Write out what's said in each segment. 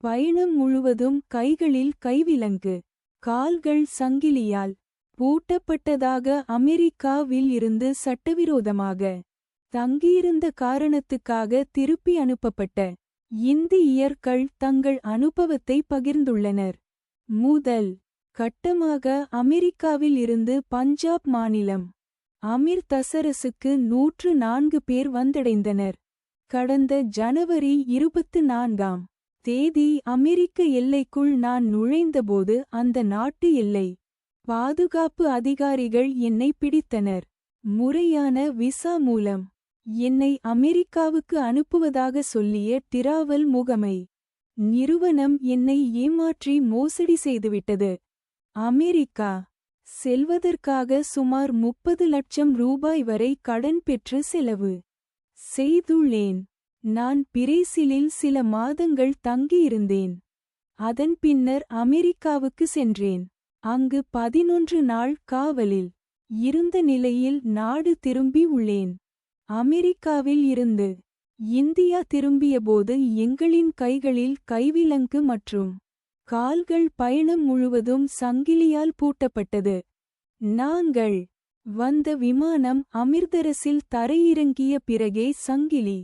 பயணம் முழுவதும் கைகளில் கைவிலங்கு கால்கள் சங்கிலியால் பூட்டப்பட்டதாக அமெரிக்காவில் இருந்து சட்டவிரோதமாக தங்கியிருந்த காரணத்துக்காக திருப்பி அனுப்பப்பட்ட இந்தியர்கள் தங்கள் அனுபவத்தை பகிர்ந்துள்ளனர். முதல் கட்டமாக அமெரிக்காவில் இருந்து பஞ்சாப் மாநிலம் அமீர் தசரசுக்கு நூற்று நான்கு பேர் வந்தடைந்தனர். கடந்த ஜனவரி இருபத்து நான்காம் தேதி அமெரிக்க எல்லைக்குள் நான் நுழைந்தபோது அந்த நாட்டு எல்லை பாதுகாப்பு அதிகாரிகள் என்னை பிடித்தனர். முறையான விசா மூலம் என்னை அமெரிக்காவுக்கு அனுப்புவதாக சொல்லிய டிராவல் முகமை நிறுவனம் என்னை ஏமாற்றி மோசடி செய்துவிட்டது. அமெரிக்கா செல்வதற்காக சுமார் முப்பது லட்சம் ரூபாய் வரை கடன் பெற்று செலவு செய்துள்ளேன். நான் பிரேசிலில் சில மாதங்கள் தங்கியிருந்தேன். அதன் பின்னர் அமெரிக்காவுக்கு சென்றேன். அங்கு பதினொன்று நாள் காவலில் இருந்த நிலையில் நாடு திரும்பி உள்ளேன். அமெரிக்காவில் இருந்து இந்தியா திரும்பியபோது எங்களின் கைகளில் கைவிலங்கு மற்றும் கால்கள் பயணம் முழுவதும் சங்கிலியால் பூட்டப்பட்டது. நாங்கள் வந்த விமானம் அமிர்தரசில் தரையிறங்கிய பிறகே சங்கிலி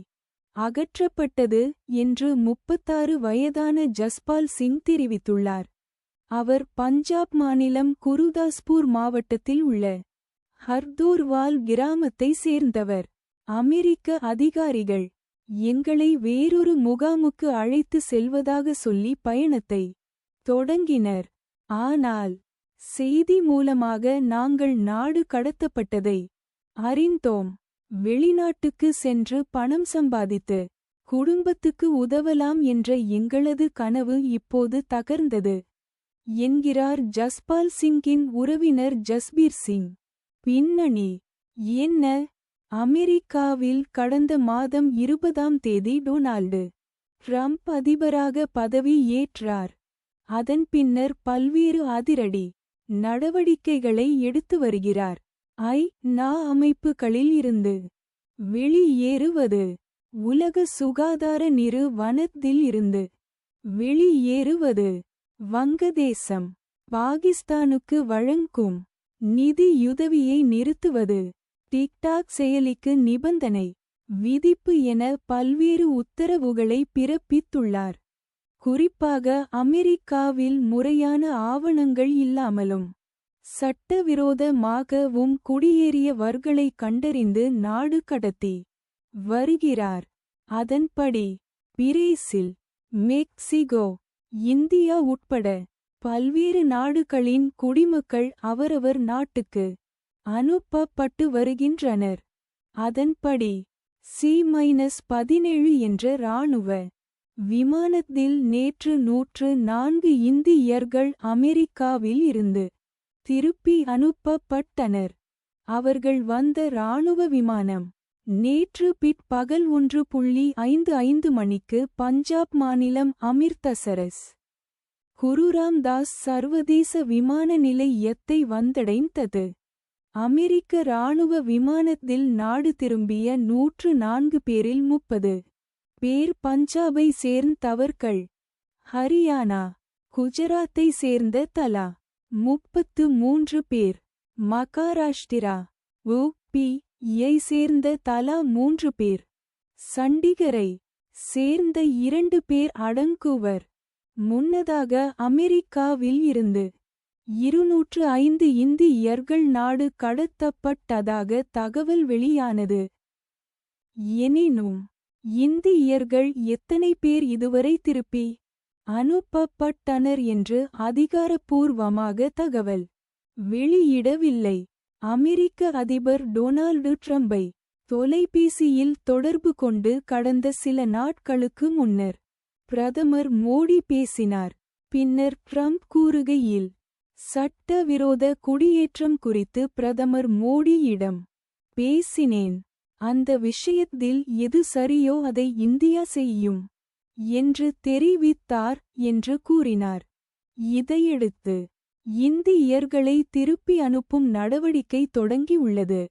அகற்றப்பட்டது என்று முப்பத்தாறு வயதான ஜஸ்பால் சிங் தெரிவித்துள்ளார். அவர் பஞ்சாப் மாநிலம் குருதாஸ்பூர் மாவட்டத்தில் உள்ள ஹர்தூர்வால் கிராமத்தை சேர்ந்தவர். அமெரிக்க அதிகாரிகள் எங்களை வேறொரு முகாமுக்கு அழைத்து செல்வதாக சொல்லி பயணத்தை தொடங்கினர். ஆனால் செய்தி மூலமாக நாங்கள் நாடு கடத்தப்பட்டதை அறிந்தோம். வெளிநாட்டுக்கு சென்று பணம் சம்பாதித்து குடும்பத்துக்கு உதவலாம் என்ற எங்களது கனவு இப்போது தகர்ந்தது. என்கிறார் ஜஸ்பால் சிங்கின் உறவினர் ஜஸ்பீர் சிங். பின்னணி என்ன? அமெரிக்காவில் கடந்த மாதம் இருபதாம் தேதி டொனால்டு ட்ரம்ப் அதிபராக பதவி ஏற்றார். அதன் பின்னர் பல்வேறு அதிரடி நடவடிக்கைகளை எடுத்து வருகிறார். ஐ நா அமைப்புகளில் இருந்து வெளியேறுவது. உலக சுகாதார நிறுவனத்தில் இருந்து வெளியேறுவது. வங்கதேசம் பாகிஸ்தானுக்கு வழங்கும் நிதியுதவியை நிறுத்துவது. டிக்டாக் செயலிக்கு நிபந்தனை விதிப்பு என பல்வேறு உத்தரவுகளை பிறப்பித்துள்ளார். குறிப்பாக அமெரிக்காவில் முறையான ஆவணங்கள் இல்லாமலும் சட்டவிரோதமாகவும் குடியேறியவர்களை கண்டறிந்து நாடு கடத்தி வருகிறார். அதன்படி பிரேசில் மெக்சிகோ இந்தியா உட்பட பல்வேறு நாடுகளின் குடிமக்கள் அவரவர் நாட்டுக்கு அனுப்பப்பட்டு வருகின்றனர். அதன்படி சி மைனஸ் பதினேழு என்ற இராணுவ விமானத்தில் நேற்று நூற்று நான்கு இந்தியர்கள் அமெரிக்காவில் இருந்து திருப்பி அனுப்பப்பட்டனர். அவர்கள் வந்த இராணுவ விமானம் நேற்று பிற்பகல் ஒன்று புள்ளி ஐந்து ஐந்து மணிக்கு பஞ்சாப் மாநிலம் அமிர்தசரஸ். குருராம் தாஸ் சர்வதேச விமான நிலையத்தை வந்தடைந்தது. அமெரிக்க இராணுவ விமானத்தில் நாடு திரும்பிய நூற்று நான்கு பேரில் முப்பது பேர் பஞ்சாபை சேர்ந்தவர்கள். ஹரியானா குஜராத்தை சேர்ந்த தலா. முப்பத்து மூன்று பேர். மகாராஷ்டிரா உ பி யை சேர்ந்த தலா மூன்று பேர். சண்டிகரை சேர்ந்த இரண்டு பேர் அடங்குவர். முன்னதாக அமெரிக்காவில் இருந்து இருநூற்று ஐந்து இந்தியர்கள் நாடு கடத்தப்பட்டதாக தகவல் வெளியானது. எனினும் இந்தியர்கள் எத்தனை பேர் இதுவரை திருப்பி அனுப்பப்பட்டனர் என்று அதிகாரப்பூர்வமாக தகவல். வெளியிடவில்லை. அமெரிக்க அதிபர் டொனால்டு ட்ரம்பை தொலைபேசியில் தொடர்பு கொண்டு கடந்த சில நாட்களுக்கு முன்னர் பிரதமர் மோடி பேசினார். பின்னர் ட்ரம்ப் கூறுகையில் சட்டவிரோத குடியேற்றம் குறித்து பிரதமர் மோடியிடம் பேசினேன். அந்த விஷயத்தில் எது சரியோ அதை இந்தியா செய்யும். என்று தெரிவித்தார் என்று கூறினார். இதையடுத்து இந்தியர்களை திருப்பி அனுப்பும் நடவடிக்கை தொடங்கியுள்ளது.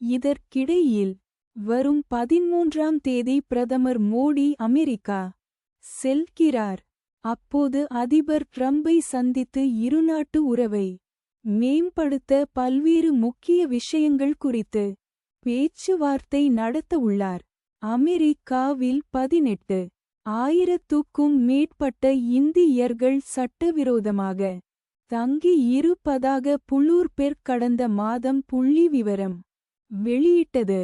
இதற்கிடையில் வரும் பதிமூன்றாம் தேதி பிரதமர் மோடி அமெரிக்கா செல்கிறார். அப்போது அதிபர் ட்ரம்பை சந்தித்து இருநாட்டு உறவை மேம்படுத்த பல்வேறு முக்கிய விஷயங்கள் குறித்து பேச்சுவார்த்தை நடத்த உள்ளார் அமெரிக்காவில் பதினெட்டு ஆயிரத்துக்கும் மேற்பட்ட இந்தியர்கள் சட்டவிரோதமாக தங்கி இருப்பதாக புளூர்பெர் கடந்த மாதம் புள்ளி விவரம் வெளியிட்டது.